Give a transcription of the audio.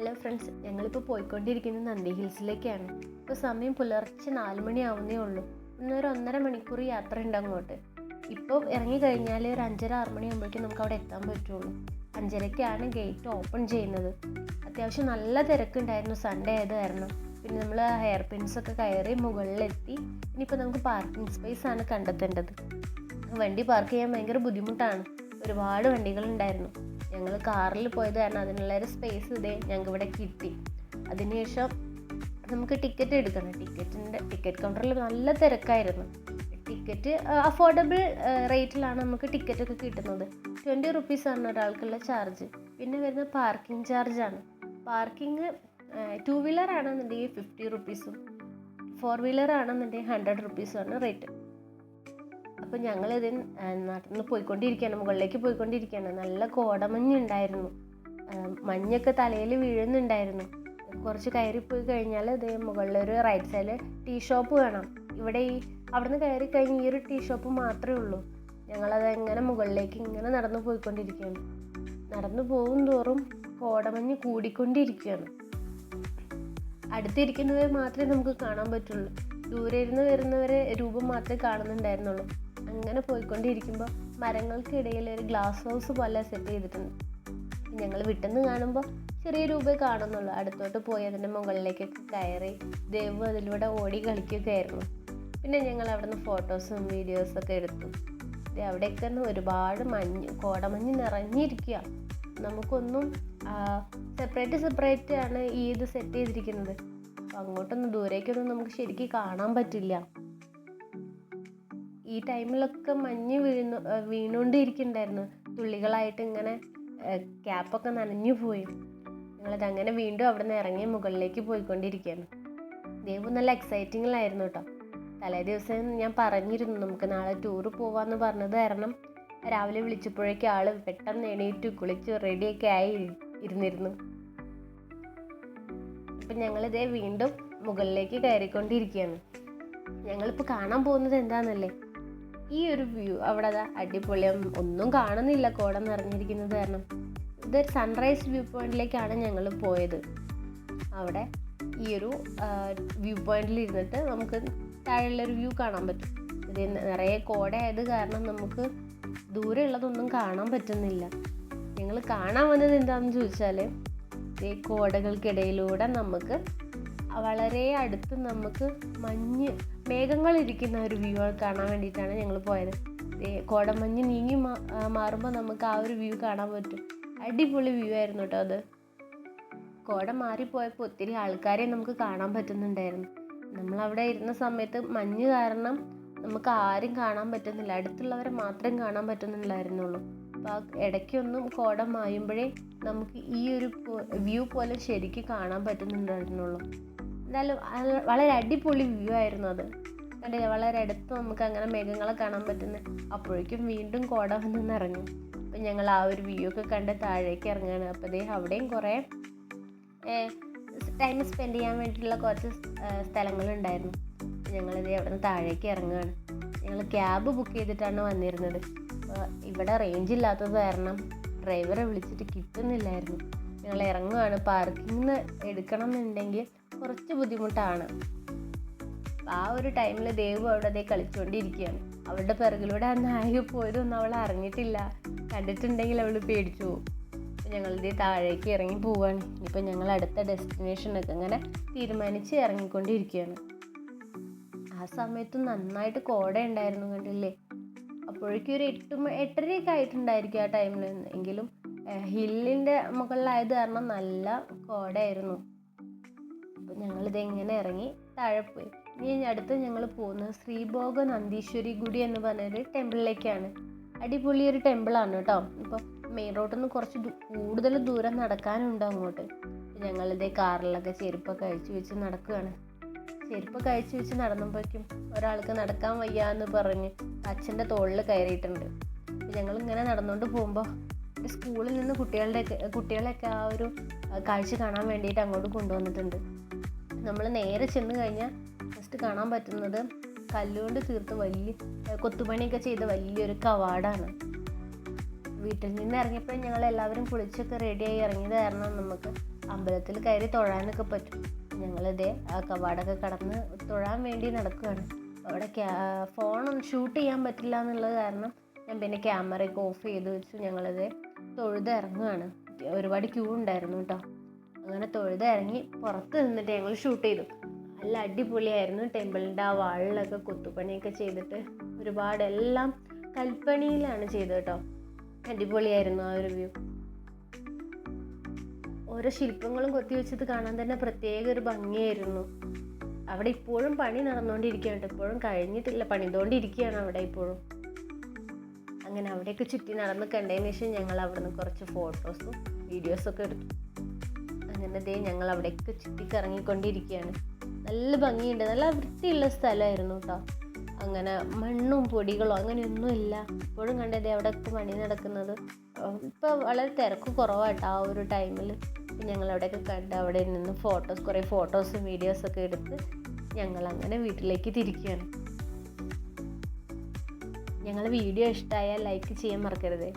Hello friends ഞങ്ങളിപ്പോൾ പോയിക്കൊണ്ടിരിക്കുന്നത് നന്ദി ഹിൽസിലേക്കാണ്. ഇപ്പോൾ സമയം പുലർച്ചെ നാല് മണിയാവുന്നേ ഉള്ളൂ. ഇന്നൊരു ഒന്നര മണിക്കൂർ യാത്ര ഉണ്ട് അങ്ങോട്ട്. ഇപ്പോൾ ഇറങ്ങി കഴിഞ്ഞാൽ ഒരു അഞ്ചര ആറ് മണിയാകുമ്പോഴേക്കും നമുക്ക് അവിടെ എത്താൻ പറ്റുള്ളൂ. അഞ്ചരയ്ക്കാണ് ഗേറ്റ് ഓപ്പൺ ചെയ്യുന്നത്. അത്യാവശ്യം നല്ല തിരക്കുണ്ടായിരുന്നു. സൺഡേ ആയത് കാരണം പിന്നെ നമ്മൾ ഹെയർ പിൻസൊക്കെ കയറി മുകളിലെത്തി. ഇനിയിപ്പോൾ നമുക്ക് പാർക്കിംഗ് സ്പേസ് ആണ് കണ്ടെത്തേണ്ടത്. വണ്ടി പാർക്ക് ചെയ്യാൻ ഭയങ്കര ബുദ്ധിമുട്ടാണ്. ഒരുപാട് വണ്ടികളുണ്ടായിരുന്നു. ഞങ്ങൾ കാറിൽ പോയത് കാരണം അതിനുള്ള ഒരു സ്പേസ് ഇതേ ഞങ്ങൾക്ക് ഇവിടെ കിട്ടി. അതിനുശേഷം നമുക്ക് ടിക്കറ്റ് എടുക്കണം. ടിക്കറ്റിന്റെ ടിക്കറ്റ് കൗണ്ടറിൽ നല്ല തിരക്കായിരുന്നു. ടിക്കറ്റ് അഫോർഡബിൾ റേറ്റിലാണ് നമുക്ക് ടിക്കറ്റ് ഒക്കെ കിട്ടുന്നത്. ട്വന്റി റുപ്പീസാണ് ഒരാൾക്കുള്ള ചാർജ് പിന്നെ വരുന്ന പാർക്കിംഗ് ചാർജാണ് പാർക്കിംഗ് ടു വീലർ ആണെന്നുണ്ടെങ്കിൽ ഫിഫ്റ്റി റുപ്പീസും ഫോർ വീലർ ആണെന്നുണ്ടെങ്കിൽ ഹൺഡ്രഡ് റുപ്പീസുമാണ് റേറ്റ് അപ്പോൾ ഞങ്ങളിത് നടന്ന് പോയിക്കൊണ്ടിരിക്കുകയാണ് മുകളിലേക്ക് പോയിക്കൊണ്ടിരിക്കുകയാണ് നല്ല കോടമഞ്ഞുണ്ടായിരുന്നു മഞ്ഞൊക്കെ തലയിൽ വീഴുന്നുണ്ടായിരുന്നു. കുറച്ച് കയറി പോയി കഴിഞ്ഞാൽ ഇത് മുകളിലൊരു റൈറ്റ് സൈഡിൽ ടീ ഷോപ്പ് വേണം ഇവിടെ ഈ അവിടുന്ന് കയറി കഴിഞ്ഞ് ഈ ഒരു ടീ ഷോപ്പ് മാത്രമേ ഉള്ളൂ. ഞങ്ങളത് എങ്ങനെ മുകളിലേക്ക് ഇങ്ങനെ നടന്നു പോയിക്കൊണ്ടിരിക്കുകയാണ്. നടന്നു പോകും തോറും കോടമഞ്ഞ് കൂടിക്കൊണ്ടിരിക്കുകയാണ്. അടുത്തിരിക്കുന്നവരെ മാത്രമേ നമുക്ക് കാണാൻ പറ്റുള്ളൂ. ദൂരെ ഇരുന്ന് വരുന്നവരെ രൂപം മാത്രമേ കാണുന്നുണ്ടായിരുന്നുള്ളൂ. അങ്ങനെ പോയിക്കൊണ്ടിരിക്കുമ്പോൾ മരങ്ങൾക്കിടയിൽ ഒരു ഗ്ലാസ് ഹൗസ് പോലെ സെറ്റ് ചെയ്തിട്ടുണ്ട്. ഞങ്ങൾ വിട്ടെന്ന് കാണുമ്പോൾ ചെറിയ രൂപേ കാണുന്നുള്ളൂ. അടുത്തോട്ട് പോയി അതിന്റെ മുകളിലേക്കൊക്കെ കയറി ദേവ് അതിലൂടെ ഓടി കളിക്കുകയായിരുന്നു. പിന്നെ ഞങ്ങൾ അവിടുന്ന് ഫോട്ടോസും വീഡിയോസൊക്കെ എടുത്തു. അവിടെയൊക്കെ ഒരുപാട് മഞ്ഞ് കോടമഞ്ഞ് നിറഞ്ഞിരിക്കുക നമുക്കൊന്നും സെപ്പറേറ്റ് സെപ്പറേറ്റ് ആണ് ഈ ഇത് സെറ്റ് ചെയ്തിരിക്കുന്നത്. അപ്പോൾ അങ്ങോട്ടൊന്നും ദൂരേക്കൊന്നും നമുക്ക് ശരിക്കും കാണാൻ പറ്റില്ല. ഈ ടൈമിലൊക്കെ മഞ്ഞ് വീണു വീണുകൊണ്ടിരിക്കുന്നുണ്ടായിരുന്നു. തുള്ളികളായിട്ട് ഇങ്ങനെ ക്യാപ്പൊക്കെ നനഞ്ഞു പോയി. ഞങ്ങളത് അങ്ങനെ വീണ്ടും അവിടെ നിന്ന് ഇറങ്ങി മുകളിലേക്ക് പോയിക്കൊണ്ടിരിക്കുകയാണ്. ദൈവം നല്ല എക്സൈറ്റിങ്ങിലായിരുന്നു കേട്ടോ. തലേ ദിവസം ഞാൻ പറഞ്ഞിരുന്നു നമുക്ക് നാളെ ടൂറ് പോവാന്ന് പറഞ്ഞത് കാരണം രാവിലെ വിളിച്ചപ്പോഴേക്കും ആൾ പെട്ടെന്ന് എണീറ്റ് കുളിച്ച് റെഡിയൊക്കെ ആയി ഇരുന്നിരുന്നു. അപ്പം ഞങ്ങളിതേ വീണ്ടും മുകളിലേക്ക് കയറിക്കൊണ്ടിരിക്കുകയാണ്. ഞങ്ങളിപ്പോൾ കാണാൻ പോകുന്നത് എന്താണെന്നല്ലേ ഈ ഒരു വ്യൂ അവിടെ അടിപൊളിയും ഒന്നും കാണുന്നില്ല കോടം നിറഞ്ഞിരിക്കുന്നത് കാരണം. ഇതൊരു സൺറൈസ് വ്യൂ പോയിന്റിലേക്കാണ് ഞങ്ങൾ പോയത്. അവിടെ ഈ ഒരു വ്യൂ പോയിന്റിൽ ഇരുന്നിട്ട് നമുക്ക് താഴെയുള്ളൊരു വ്യൂ കാണാൻ പറ്റും. ഇത് നിറയെ കോടയായത് കാരണം നമുക്ക് ദൂരെ ഉള്ളതൊന്നും കാണാൻ പറ്റുന്നില്ല. ഞങ്ങൾ കാണാൻ വന്നത് എന്താണെന്ന് ചോദിച്ചാൽ ഈ കോടകൾക്കിടയിലൂടെ നമുക്ക് വളരെ അടുത്ത് നമുക്ക് മഞ്ഞ് മേഘങ്ങൾ ഇരിക്കുന്ന ഒരു വ്യൂ കാണാൻ വേണ്ടിയിട്ടാണ് ഞങ്ങൾ പോയത്. കോടമഞ്ഞ് നീങ്ങി മാറുമ്പോൾ നമുക്ക് ആ ഒരു വ്യൂ കാണാൻ പറ്റും. അടിപൊളി വ്യൂ ആയിരുന്നു കേട്ടോ അത്. കോട മാറിപ്പോയപ്പോൾ ഒത്തിരി ആൾക്കാരെ നമുക്ക് കാണാൻ പറ്റുന്നുണ്ടായിരുന്നു. നമ്മളവിടെ ഇരുന്ന സമയത്ത് മഞ്ഞ് കാരണം നമുക്ക് ആരും കാണാൻ പറ്റുന്നില്ല. അടുത്തുള്ളവരെ മാത്രം കാണാൻ പറ്റുന്നുണ്ടായിരുന്നുള്ളൂ അപ്പോൾ ഇടയ്ക്കൊന്നും കോട മായുമ്പോഴേ നമുക്ക് ഈ ഒരു വ്യൂ പോലെ ശരിക്കും കാണാൻ പറ്റുന്നുണ്ടായിരുന്നുള്ളൂ. എന്തായാലും വളരെ അടിപൊളി വ്യൂ ആയിരുന്നു അത്. കണ്ടില്ല? വളരെ അടുത്ത് നമുക്ക് അങ്ങനെ മേഘങ്ങളെ കാണാൻ പറ്റുന്നത് അപ്പോഴേക്കും വീണ്ടും കോട ഇറങ്ങി. അപ്പം ഞങ്ങൾ ആ ഒരു വ്യൂ ഒക്കെ കണ്ട് താഴേക്ക് ഇറങ്ങുകയാണ് അപ്പോൾ ദേ അവിടെയും കുറേ ടൈം സ്പെൻഡ് ചെയ്യാൻ വേണ്ടിയിട്ടുള്ള കുറച്ച് സ്ഥലങ്ങളുണ്ടായിരുന്നു. ഞങ്ങളിതേ അവിടെ നിന്ന് താഴേക്ക് ഇറങ്ങുകയാണ്. ഞങ്ങൾ ക്യാബ് ബുക്ക് ചെയ്തിട്ടാണ് വന്നിരുന്നത്. ഇവിടെ റേഞ്ച് ഇല്ലാത്തത് കാരണം ഡ്രൈവറെ വിളിച്ചിട്ട് കിട്ടുന്നില്ലായിരുന്നു. ഞങ്ങൾ ഇറങ്ങുകയാണ് പാർക്കിംഗ് എടുക്കണം എന്നുണ്ടെങ്കിൽ കുറച്ച് ബുദ്ധിമുട്ടാണ്. ആ ഒരു ടൈമിൽ ദേവ് അവിടെ അതേ കളിച്ചുകൊണ്ടിരിക്കുകയാണ് അവളുടെ പിറകിലൂടെ ആ നായ പോയതൊന്നും അവൾ അറിഞ്ഞിട്ടില്ല. കണ്ടിട്ടുണ്ടെങ്കിൽ അവൾ പേടിച്ചു പോകും. ഞങ്ങളിതേ താഴേക്ക് ഇറങ്ങി പോവുകയാണ് ഇനിയിപ്പോൾ ഞങ്ങൾ അടുത്ത ഡെസ്റ്റിനേഷനൊക്കെ അങ്ങനെ തീരുമാനിച്ച് ഇറങ്ങിക്കൊണ്ടിരിക്കുകയാണ്. ആ സമയത്ത് നന്നായിട്ട് കോട ഉണ്ടായിരുന്നു കണ്ടില്ലേ? അപ്പോഴേക്കും ഒരു എട്ട് എട്ടരയൊക്കെ ആയിട്ടുണ്ടായിരിക്കും ആ ടൈമിൽ എങ്കിലും ഹില്ലിന്റെ മുകളിലായത് കാരണം നല്ല കോടയായിരുന്നു. അപ്പോൾ ഞങ്ങളിത് എങ്ങനെ ഇറങ്ങി താഴെ പോയി. ഇനി അടുത്ത് ഞങ്ങൾ പോകുന്നത് ശ്രീഭോഗ നന്ദീശ്വരി ഗുഡി എന്ന് പറഞ്ഞൊരു ടെമ്പിളിലേക്കാണ്. അടിപൊളി ഒരു ടെമ്പിളാണ് കേട്ടോ. ഇപ്പോൾ മെയിൻ റോഡിൽ നിന്ന് കുറച്ച് കൂടുതൽ ദൂരം നടക്കാനുണ്ട് അങ്ങോട്ട്. ഞങ്ങളിതേ കാറിലൊക്കെ ചെരുപ്പൊക്കെ അഴിച്ചു വെച്ച് നടക്കുകയാണ് ചെരുപ്പൊക്കെ അഴിച്ചു വെച്ച് നടന്നപ്പോഴേക്കും ഒരാൾക്ക് നടക്കാൻ വയ്യ എന്ന് പറഞ്ഞ് അച്ഛന്റെ തോളിൽ കയറിയിട്ടുണ്ട്. ഞങ്ങൾ ഇങ്ങനെ നടന്നുകൊണ്ട് പോകുമ്പോൾ സ്കൂളിൽ നിന്ന് കുട്ടികളുടെ കുട്ടികളെയൊക്കെ ആ ഒരു കാഴ്ച കാണാൻ വേണ്ടിയിട്ട് അങ്ങോട്ട് കൊണ്ടുവന്നിട്ടുണ്ട്. നമ്മൾ നേരെ ചെന്ന് കഴിഞ്ഞാൽ ഫസ്റ്റ് കാണാൻ പറ്റുന്നത് കല്ലുകൊണ്ട് തീർത്ത് വലിയ കൊത്തുപണിയൊക്കെ ചെയ്ത വലിയൊരു കവാടാണ്. വീട്ടിൽ നിന്ന് ഇറങ്ങിയപ്പോൾ ഞങ്ങൾ എല്ലാവരും കുളിച്ചൊക്കെ റെഡിയായി ഇറങ്ങിയത് കാരണം നമുക്ക് അമ്പലത്തിൽ കയറി തൊഴാനൊക്കെ പറ്റും. ഞങ്ങളിതേ ആ കവാടൊക്കെ കടന്ന് തൊഴാൻ വേണ്ടി നടക്കുകയാണ്. അവിടെ ഫോണൊന്നും ഷൂട്ട് ചെയ്യാൻ പറ്റില്ല എന്നുള്ളത് കാരണം ഞാൻ പിന്നെ ക്യാമറയൊക്കെ ഓഫ് ചെയ്ത് വെച്ചു ഞങ്ങളിത്. തൊഴുത് ഇറങ്ങുകയാണ് ഒരുപാട് ക്യൂ ഉണ്ടായിരുന്നു കേട്ടോ. അങ്ങനെ തൊഴുത് ഇറങ്ങി പുറത്ത് നിന്നിട്ട് ഞങ്ങൾ ഷൂട്ട് ചെയ്തു. നല്ല അടിപൊളിയായിരുന്നു. ടെമ്പിളിന്റെ ആ വാളിലൊക്കെ കൊത്തുപണിയൊക്കെ ചെയ്തിട്ട് ഒരുപാട് എല്ലാം കൽപ്പണിയിലാണ് ചെയ്തത് കേട്ടോ. അടിപൊളിയായിരുന്നു ആ ഒരു വ്യൂ ഓരോ ശില്പങ്ങളും കൊത്തി വെച്ചത് കാണാൻ തന്നെ പ്രത്യേക ഒരു ഭംഗിയായിരുന്നു. അവിടെ ഇപ്പോഴും പണി നടന്നുകൊണ്ടിരിക്കുകയാണ് ഇപ്പോഴും കഴിഞ്ഞിട്ടില്ല. പണിതുകൊണ്ടിരിക്കുകയാണ് അവിടെ ഇപ്പോഴും. അങ്ങനെ അവിടെയൊക്കെ ചുറ്റി നടന്ന് കണ്ടതിന് ശേഷം ഞങ്ങൾ അവിടെ നിന്ന് കുറച്ച് ഫോട്ടോസും വീഡിയോസൊക്കെ എടുത്തു. അങ്ങനെ ദേ ഞങ്ങൾ അവിടെയൊക്കെ ചുറ്റി കറങ്ങിക്കൊണ്ടിരിക്കുകയാണ് നല്ല ഭംഗിയുണ്ട്. നല്ല വൃത്തിയുള്ള സ്ഥലമായിരുന്നു കേട്ടോ അങ്ങനെ മണ്ണും പൊടികളോ അങ്ങനെയൊന്നും ഇല്ല. ഇപ്പോഴും കണ്ടത് അവിടെയൊക്കെ മണി നടക്കുന്നത്. ഇപ്പോൾ വളരെ തിരക്ക് കുറവാട്ടോ ആ ഒരു ടൈമിൽ ഞങ്ങൾ അവിടെയൊക്കെ കണ്ട് അവിടെ നിന്ന് ഫോട്ടോസ് കുറേ ഫോട്ടോസും വീഡിയോസൊക്കെ എടുത്ത് ഞങ്ങൾ അങ്ങനെ വീട്ടിലേക്ക് തിരിക്കുകയാണ്. ഞങ്ങൾ വീഡിയോ ഇഷ്ടമായാൽ ലൈക്ക് ചെയ്യാൻ മറക്കരുത്.